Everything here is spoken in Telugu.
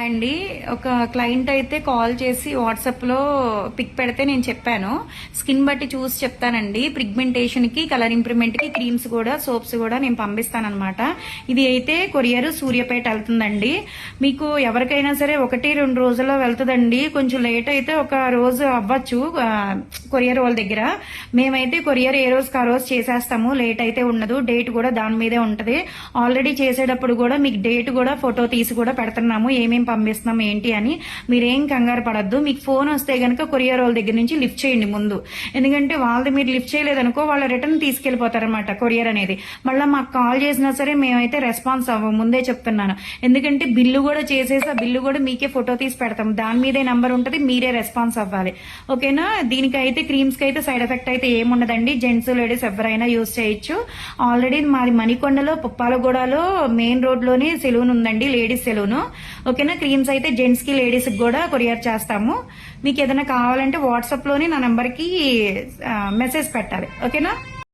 అండి ఒక క్లయింట్ అయితే కాల్ చేసి వాట్సాప్లో పిక్ పెడితే నేను చెప్పాను. స్కిన్ బట్టి చూసి చెప్తానండి. ప్రిగ్మెంటేషన్కి కలర్ ఇంప్రూవ్మెంట్కి క్రీమ్స్ కూడా సోప్స్ కూడా నేను పంపిస్తానమాట ఇది అయితే కొరియర్ సూర్యపేట వెళ్తుందండి. మీకు ఎవరికైనా సరే ఒకటి రెండు రోజుల్లో వెళ్తుందండి. కొంచెం లేట్ అయితే ఒక రోజు అవ్వచ్చు కొరియర్ వాళ్ళ దగ్గర. మేమైతే కొరియర్ ఏ రోజుకి ఆ రోజు చేసేస్తాము. లేట్ అయితే ఉండదు. డేట్ కూడా దాని మీదే ఉంటుంది. ఆల్రెడీ చేసేటప్పుడు కూడా మీకు డేట్ కూడా ఫోటో తీసి కూడా పెడుతున్నాము. ఏమేమి ఏమేం పంపిస్తున్నాం ఏంటి అని మీరేం కంగారు పడద్దు. మీకు ఫోన్ వస్తే గనక కొరియర్ వాళ్ళ దగ్గర నుంచి లిఫ్ట్ చేయండి ముందు. ఎందుకంటే వాళ్ళది మీరు లిఫ్ట్ చేయలేదనుకో వాళ్ళు రిటర్న్ తీసుకెళ్ళిపోతారనమాట కొరియర్ అనేది. మళ్ళీ మాకు కాల్ చేసినా సరే మేమైతే రెస్పాన్స్ అవ్వం ముందే చెప్తున్నాను. ఎందుకంటే బిల్లు కూడా చేసేసి ఆ బిల్లు కూడా మీకే ఫోటో తీసి పెడతాం. దాని మీదే నంబర్ ఉంటుంది మీరే రెస్పాన్స్ అవ్వాలి. ఓకేనా? దీనికైతే క్రీమ్స్కి అయితే సైడ్ ఎఫెక్ట్ అయితే ఏముండదండి. జెంట్స్ లేడీస్ ఎవరైనా యూజ్ చేయొచ్చు. ఆల్రెడీ మాది మణికొండలో పుప్పాలగూడలో మెయిన్ రోడ్లోనే సెలూన్ ఉందండి లేడీస్ సెలూన్. ఓకేనా? క్రీమ్స్ అయితే జెంట్స్కి లేడీస్కి కూడా కొరియర్ చేస్తాము. మీకు ఏదైనా కావాలంటే వాట్సాప్లోనే నా నెంబర్కి మెసేజ్ పెట్టాలి. ఓకేనా?